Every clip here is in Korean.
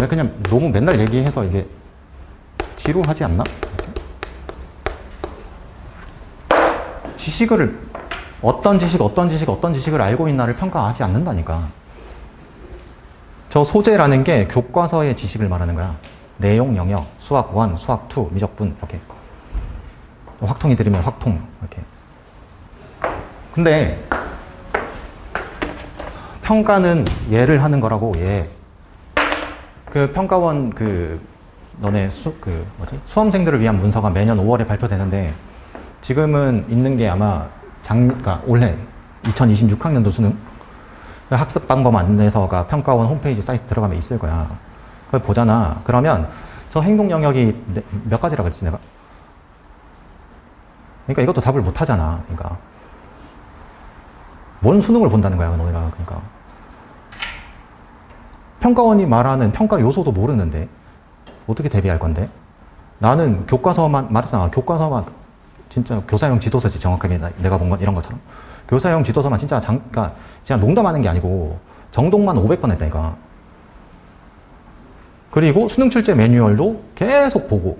내가 그냥 너무 맨날 얘기해서 이게 지루하지 않나? 지식을 어떤 지식, 어떤 지식, 어떤 지식을 알고 있나를 평가하지 않는다니까. 저 소재라는 게 교과서의 지식을 말하는 거야. 내용 영역, 수학 1, 수학 2, 미적분 이렇게. 확통이 들으면 확통 이렇게. 근데 평가는 예를 하는 거라고 예. 그 평가원 그 너네 수 그 뭐지 수험생들을 위한 문서가 매년 5월에 발표되는데 지금은 있는 게 아마 장 그러니까 올해 2026학년도 수능 그 학습 방법 안내서가 평가원 홈페이지 사이트 들어가면 있을 거야. 그걸 보잖아. 그러면 저 행동 영역이 네- 몇 가지라 그랬지 내가? 그러니까 이것도 답을 못 하잖아. 그러니까 뭔 수능을 본다는 거야, 너네가. 그러니까 평가원이 말하는 평가 요소도 모르는데 어떻게 대비할 건데? 나는 교과서만 말했잖아. 교과서만 진짜 교사용 지도서지 정확하게 나- 내가 본 건 이런 것처럼 교사용 지도서만 진짜 장, 그러니까 진짜 농담하는 게 아니고 정독만 500번 했다니까. 그리고 수능 출제 매뉴얼도 계속 보고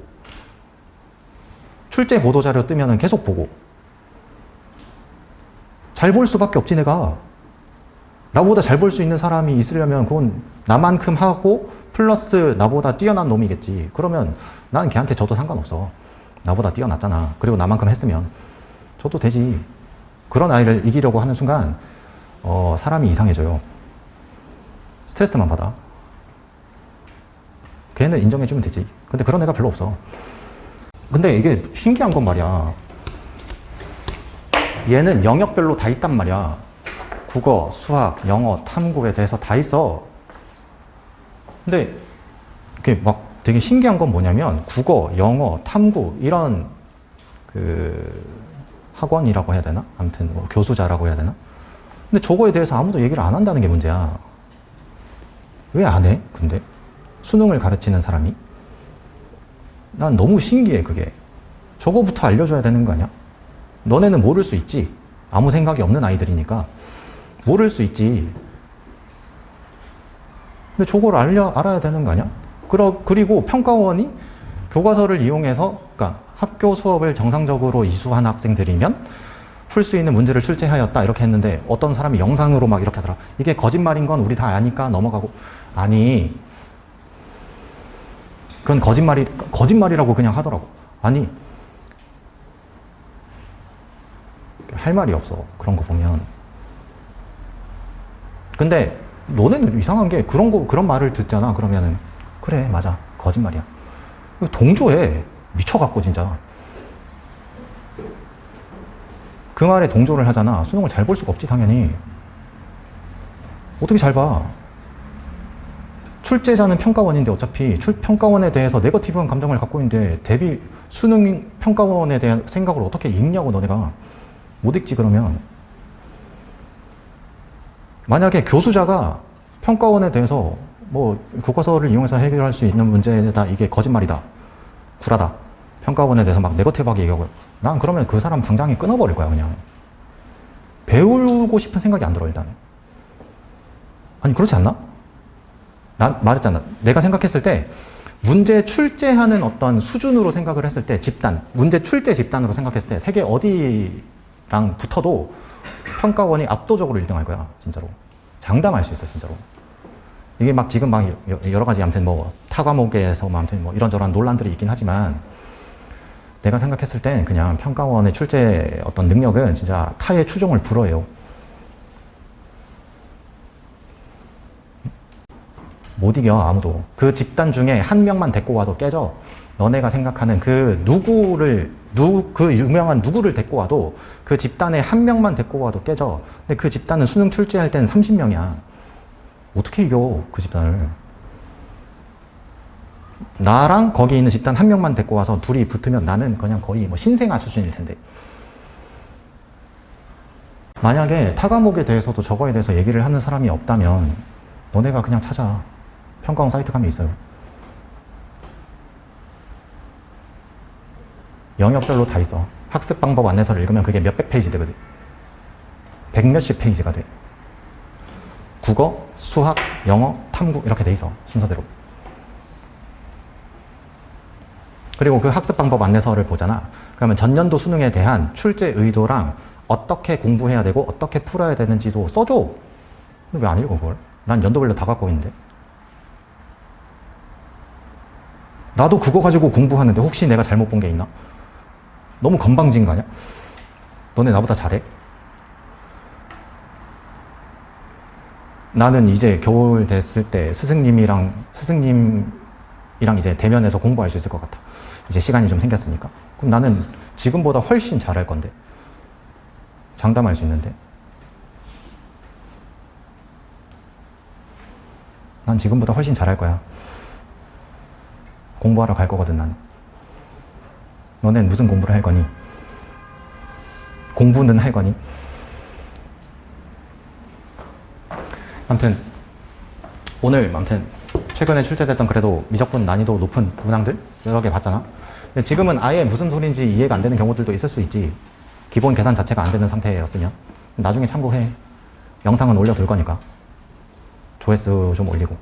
출제 보도 자료 뜨면은 계속 보고 잘 볼 수밖에 없지 내가 나보다 잘 볼 수 있는 사람이 있으려면 그건 나만큼 하고 플러스 나보다 뛰어난 놈이겠지. 그러면 난 걔한테 져도 상관없어. 나보다 뛰어났잖아. 그리고 나만큼 했으면 저도 되지. 그런 아이를 이기려고 하는 순간 어, 사람이 이상해져요. 스트레스만 받아. 걔는 인정해주면 되지. 근데 그런 애가 별로 없어. 근데 이게 신기한 건 말이야. 얘는 영역별로 다 있단 말이야. 국어, 수학, 영어, 탐구에 대해서 다 있어. 근데 이게 막 되게 신기한 건 뭐냐면 국어, 영어, 탐구 이런 그 학원이라고 해야 되나? 아무튼 뭐 교수자라고 해야 되나? 근데 저거에 대해서 아무도 얘기를 안 한다는 게 문제야. 왜 안 해? 근데 수능을 가르치는 사람이 난 너무 신기해 그게. 저거부터 알려줘야 되는 거 아니야? 너네는 모를 수 있지. 아무 생각이 없는 아이들이니까. 모를 수 있지. 근데 저걸 알려, 알아야 되는 거 아니야? 그러, 그리고 평가원이 교과서를 이용해서, 그러니까 학교 수업을 정상적으로 이수한 학생들이면 풀 수 있는 문제를 출제하였다. 이렇게 했는데 어떤 사람이 영상으로 막 이렇게 하더라. 이게 거짓말인 건 우리 다 아니까 넘어가고. 아니, 그건 거짓말이, 거짓말이라고 그냥 하더라고. 아니, 할 말이 없어. 그런 거 보면. 근데 너네는 이상한 게 그런 거, 그런 말을 듣잖아. 그러면은, 그래, 맞아. 거짓말이야. 동조해. 미쳐갖고, 진짜. 그 말에 동조를 하잖아. 수능을 잘 볼 수가 없지, 당연히. 어떻게 잘 봐? 출제자는 평가원인데 어차피 출, 평가원에 대해서 네거티브한 감정을 갖고 있는데 대비 수능 평가원에 대한 생각을 어떻게 읽냐고 너네가. 못 읽지 그러면 만약에 교수자가 평가원에 대해서 뭐 교과서를 이용해서 해결할 수 있는 문제다 이게 거짓말이다 구라다 평가원에 대해서 막 네거티브하게 얘기하고 난 그러면 그 사람 당장에 끊어버릴 거야 그냥. 배우고 싶은 생각이 안 들어 일단. 아니 그렇지 않나? 난 말했잖아. 내가 생각했을 때 문제 출제하는 어떤 수준으로 생각을 했을 때 집단 문제 출제 집단으로 생각했을 때 세계 어디 랑 붙어도 평가원이 압도적으로 1등할 거야, 진짜로. 장담할 수 있어, 진짜로. 이게 막 지금 막 여러 가지 아무튼 뭐 타과목에서 뭐 아무튼 뭐 이런저런 논란들이 있긴 하지만 내가 생각했을 땐 그냥 평가원의 출제 어떤 능력은 진짜 타의 추종을 불허해요. 못 이겨, 아무도. 그 집단 중에 한 명만 데리고 와도 깨져. 너네가 생각하는 그 누구를 누, 그 유명한 누구를 데리고 와도 그 집단에 한 명만 데리고 와도 깨져. 근데 그 집단은 수능 출제할 때는 30명이야. 어떻게 이겨, 그 집단을. 나랑 거기 있는 집단 한 명만 데리고 와서 둘이 붙으면 나는 그냥 거의 뭐 신생아 수준일 텐데. 만약에 타과목에 대해서도 저거에 대해서 얘기를 하는 사람이 없다면 너네가 그냥 찾아. 평가원 사이트 가면 있어요. 영역별로 다 있어. 학습 방법 안내서를 읽으면 그게 몇백 페이지 되거든. 백 몇십 페이지가 돼. 국어, 수학, 영어, 탐구 이렇게 돼 있어 순서대로. 그리고 그 학습 방법 안내서를 보잖아. 그러면 전년도 수능에 대한 출제 의도랑 어떻게 공부해야 되고 어떻게 풀어야 되는지도 써줘. 근데 왜 안 읽어 그걸? 난 연도별로 다 갖고 있는데. 나도 그거 가지고 공부하는데 혹시 내가 잘못 본 게 있나? 너무 건방진 거 아니야? 너네 나보다 잘해? 나는 이제 겨울 됐을 때 스승님이랑 스승님이랑 이제 대면해서 공부할 수 있을 것 같아. 이제 시간이 좀 생겼으니까. 그럼 나는 지금보다 훨씬 잘할 건데. 장담할 수 있는데. 난 지금보다 훨씬 잘할 거야. 공부하러 갈 거거든, 난. 너넨 무슨 공부를 할 거니? 공부는 할 거니? 아무튼 오늘 아무튼 최근에 출제됐던 그래도 미적분 난이도 높은 문항들 여러 개 봤잖아. 근데 지금은 아예 무슨 소리인지 이해가 안 되는 경우들도 있을 수 있지. 기본 계산 자체가 안 되는 상태였으면 나중에 참고해. 영상은 올려둘 거니까 조회수 좀 올리고.